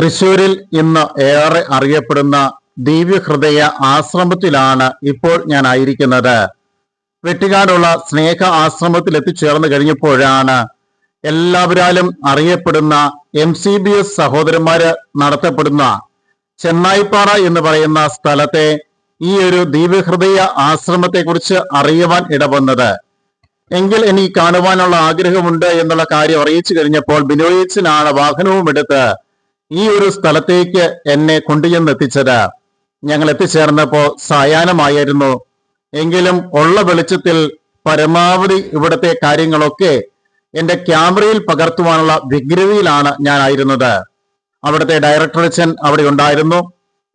തൃശൂരിൽ ഇന്ന് ഏറെ അറിയപ്പെടുന്ന ദിവ്യഹൃദയ ആശ്രമത്തിലാണ് ഇപ്പോൾ ഞാൻ ആയിരിക്കുന്നത്. വെട്ടിക്കാടുള്ള സ്നേഹ ആശ്രമത്തിൽ എത്തിച്ചേർന്ന് കഴിഞ്ഞപ്പോഴാണ് എല്ലാവരാലും അറിയപ്പെടുന്ന എം സി ബി എസ് സഹോദരന്മാര് നടത്തപ്പെടുന്ന ചെന്നായിപ്പാറ എന്ന് പറയുന്ന സ്ഥലത്തെ ഈ ഒരു ദിവ്യഹൃദയ ആശ്രമത്തെ കുറിച്ച് അറിയുവാൻ ഇടവന്നത്. എങ്കിൽ എനിക്ക് കാണുവാനുള്ള ആഗ്രഹമുണ്ട് എന്നുള്ള കാര്യം അറിയിച്ചു കഴിഞ്ഞപ്പോൾ ബിനോയിച്ചിനാണ് വാഹനവും എടുത്ത് ഈ ഒരു സ്ഥലത്തേക്ക് എന്നെ കൊണ്ടുചെന്ന് എത്തിച്ചത് ഞങ്ങൾ എത്തിച്ചേർന്നപ്പോ സായാഹ്നമായിരുന്നു. എങ്കിലും ഉള്ള വെളിച്ചത്തിൽ പരമാവധി ഇവിടുത്തെ കാര്യങ്ങളൊക്കെ എന്റെ ക്യാമറയിൽ പകർത്തുവാനുള്ള വിഗ്രതിയിലാണ് ഞാൻ ആയിരുന്നത് അവിടുത്തെ ഡയറക്ടർ അച്ഛൻ അവിടെ ഉണ്ടായിരുന്നു.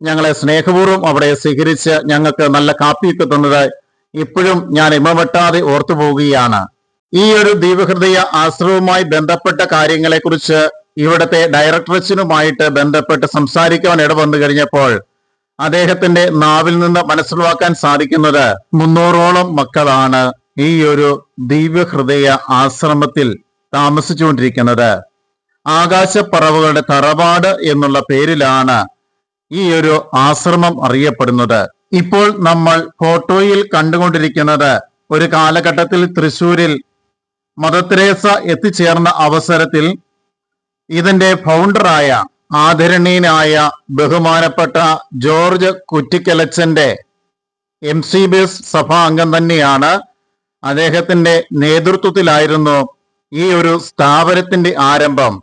ഞങ്ങളെ സ്നേഹപൂർവം അവിടെ സ്വീകരിച്ച് ഞങ്ങൾക്ക് നല്ല കാപ്പിയൊക്കെ തന്നത് ഇപ്പോഴും ഞാൻ ഇമവെട്ടാതെ ഓർത്തു പോവുകയാണ് ഈ ഒരു ദീപഹൃദയ ആശ്രമവുമായി ബന്ധപ്പെട്ട കാര്യങ്ങളെക്കുറിച്ച് ഇവിടുത്തെ ഡയറക്ടറേഷനുമായിട്ട് ബന്ധപ്പെട്ട് സംസാരിക്കാൻ ഇടവന്നു കഴിഞ്ഞപ്പോൾ അദ്ദേഹത്തിന്റെ നാവിൽ നിന്ന് മനസ്സിലാക്കാൻ സാധിക്കുന്നത് മുന്നൂറോളം മക്കളാണ് ഈ ഒരു ദിവ്യഹൃദയ ആശ്രമത്തിൽ താമസിച്ചുകൊണ്ടിരിക്കുന്നത്. ആകാശപ്പറവുകളുടെ തറവാട് എന്നുള്ള പേരിലാണ് ഈ ഒരു ആശ്രമം അറിയപ്പെടുന്നത്. ഇപ്പോൾ നമ്മൾ ഫോട്ടോയിൽ കണ്ടുകൊണ്ടിരിക്കുന്നത് ഒരു കാലഘട്ടത്തിൽ തൃശൂരിൽ മദർ തെരേസ എത്തിച്ചേർന്ന അവസരത്തിൽ ഇതിന്റെ ഫൗണ്ടറായ ആദരണീയനായ ബഹുമാനപ്പെട്ട ജോർജ് കുറ്റിക്കലച്ചന്റെ എം സി ബി എസ് സഭാ അംഗം തന്നെയാണ് അദ്ദേഹത്തിന്റെ നേതൃത്വത്തിലായിരുന്നു ഈ ഒരു സ്ഥാപനത്തിന്റെ ആരംഭം.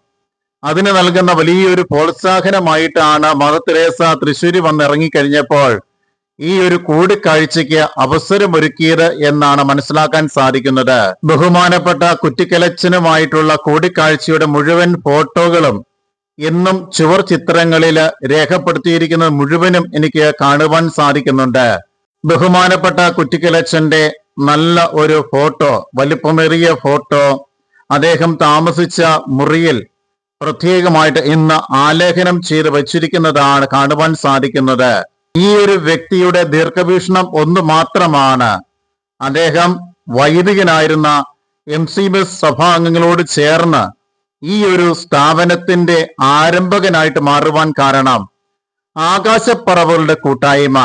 അതിന് നൽകുന്ന വലിയൊരു പ്രോത്സാഹനമായിട്ടാണ് മദർ തെരേസ തൃശ്ശൂരി വന്നിറങ്ങിക്കഴിഞ്ഞപ്പോൾ ഈ ഒരു കൂടിക്കാഴ്ചയ്ക്ക് അവസരമൊരുക്കിയത് എന്നാണ് മനസ്സിലാക്കാൻ സാധിക്കുന്നത്. ബഹുമാനപ്പെട്ട കുറ്റിക്കലച്ചനുമായിട്ടുള്ള കൂടിക്കാഴ്ചയുടെ മുഴുവൻ ഫോട്ടോകളും ഇന്നും ചുവർ ചിത്രങ്ങളിൽ രേഖപ്പെടുത്തിയിരിക്കുന്നത് മുഴുവനും എനിക്ക് കാണുവാൻ സാധിക്കുന്നുണ്ട്. ബഹുമാനപ്പെട്ട കുറ്റിക്കലച്ചന്റെ നല്ല ഒരു ഫോട്ടോ വലിപ്പമേറിയ ഫോട്ടോ അദ്ദേഹം താമസിച്ച മുറിയിൽ പ്രത്യേകമായിട്ട് ഇന്ന് ആലേഖനം ചെയ്ത് വച്ചിരിക്കുന്നതാണ് കാണുവാൻ സാധിക്കുന്നത്. ഈ ഒരു വ്യക്തിയുടെ ദീർഘവീക്ഷണം ഒന്ന് മാത്രമാണ് അദ്ദേഹം വൈദികനായിരുന്ന എം സി ബി എസ് സഭാംഗങ്ങളോട് ചേർന്ന് ഈ ഒരു സ്ഥാപനത്തിന്റെ ആരംഭകനായിട്ട് മാറുവാൻ കാരണം ആകാശപ്പറവുകളുടെ കൂട്ടായ്മ.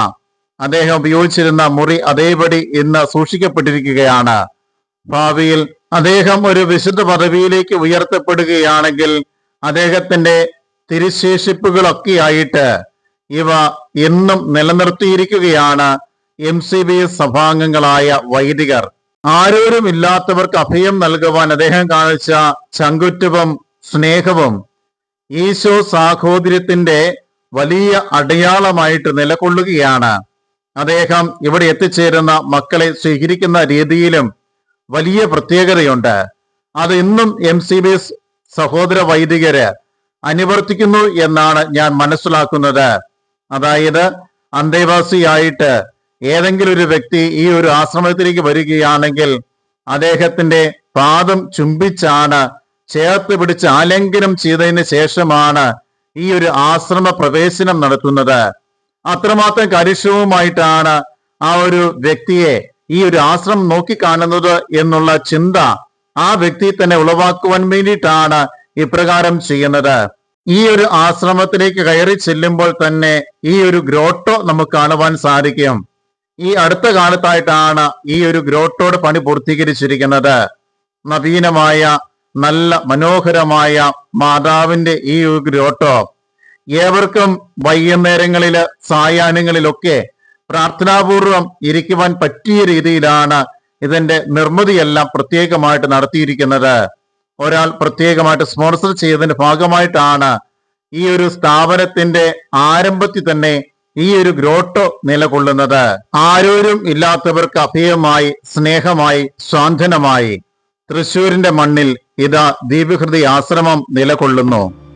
അദ്ദേഹം ഉപയോഗിച്ചിരുന്ന മുറി അതേപടി ഇന്ന് സൂക്ഷിക്കപ്പെട്ടിരിക്കുകയാണ്. ഭാവിയിൽ അദ്ദേഹം ഒരു വിശുദ്ധ പദവിയിലേക്ക് ഉയർത്തപ്പെടുകയാണെങ്കിൽ അദ്ദേഹത്തിന്റെ തിരുശേഷിപ്പുകളൊക്കെയായിട്ട് ഇവ എന്നും നിലനിർത്തിയിരിക്കുകയാണ് എം സി ബി സഭാംഗങ്ങളായ വൈദികർ. ആരോരുമില്ലാത്തവർക്ക് അഭയം നൽകുവാൻ അദ്ദേഹം കാണിച്ച ചങ്കുറ്റവും സ്നേഹവും ഈശോ സാഹോദര്യത്തിന്റെ വലിയ അടയാളമായിട്ട് നിലകൊള്ളുകയാണ്. അദ്ദേഹം ഇവിടെ എത്തിച്ചേരുന്ന മക്കളെ സ്വീകരിക്കുന്ന രീതിയിലും വലിയ പ്രത്യേകതയുണ്ട്. അത് ഇന്നും എം സി ബി സഹോദര വൈദികര് അനുവർത്തിക്കുന്നു എന്നാണ് ഞാൻ മനസ്സിലാക്കുന്നത്. അതായത് അന്തേവാസിയായിട്ട് ഏതെങ്കിലും ഒരു വ്യക്തി ഈ ഒരു ആശ്രമത്തിലേക്ക് വരികയാണെങ്കിൽ അദ്ദേഹത്തിന്റെ പാദം ചുംബിച്ചാണ് ചേർത്ത് പിടിച്ച് ആലിംഗനം ചെയ്തതിന് ശേഷമാണ് ഈ ഒരു ആശ്രമ പ്രവേശനം നടത്തുന്നത്. അത്രമാത്രം കരുഷവുമായിട്ടാണ് ആ ഒരു വ്യക്തിയെ ഈ ഒരു ആശ്രമം നോക്കിക്കാണുന്നത് എന്നുള്ള ചിന്ത ആ വ്യക്തി തന്നെ ഉളവാക്കുവാൻ വേണ്ടിയിട്ടാണ് ഇപ്രകാരം ചെയ്യുന്നത്. ഈ ഒരു ആശ്രമത്തിലേക്ക് കയറി ചെല്ലുമ്പോൾ തന്നെ ഈ ഒരു ഗ്രോട്ടോ നമുക്ക് കാണുവാൻ സാധിക്കും. ഈ അടുത്ത കാലത്തായിട്ടാണ് ഈ ഒരു ഗ്രോട്ടോയുടെ പണി പൂർത്തീകരിച്ചിരിക്കുന്നത്. നവീനമായ നല്ല മനോഹരമായ മാതാവിന്റെ ഈ ഒരു ഗ്രോട്ടോ. ഏവർക്കും വൈകുന്നേരങ്ങളിൽ സായാഹ്നങ്ങളിലൊക്കെ പ്രാർത്ഥനാപൂർവം ഇരിക്കുവാൻ പറ്റിയ രീതിയിലാണ് ഇതിന്റെ നിർമ്മിതിയെല്ലാം പ്രത്യേകമായിട്ട് നടത്തിയിരിക്കുന്നത്. ഒരാൾ പ്രത്യേകമായിട്ട് സ്പോൺസർ ചെയ്തതിന്റെ ഭാഗമായിട്ടാണ് ഈ ഒരു സ്ഥാപനത്തിന്റെ ആരംഭത്തിൽ തന്നെ ഈ ഒരു ഗ്രോട്ടോ നിലകൊള്ളുന്നത്. ആരോരും ഇല്ലാത്തവർക്ക് അഭയമായി സ്നേഹമായി സ്വാന്തനമായി തൃശൂരിന്റെ മണ്ണിൽ ഇതാ ദീപഹൃതി ആശ്രമം നിലകൊള്ളുന്നു.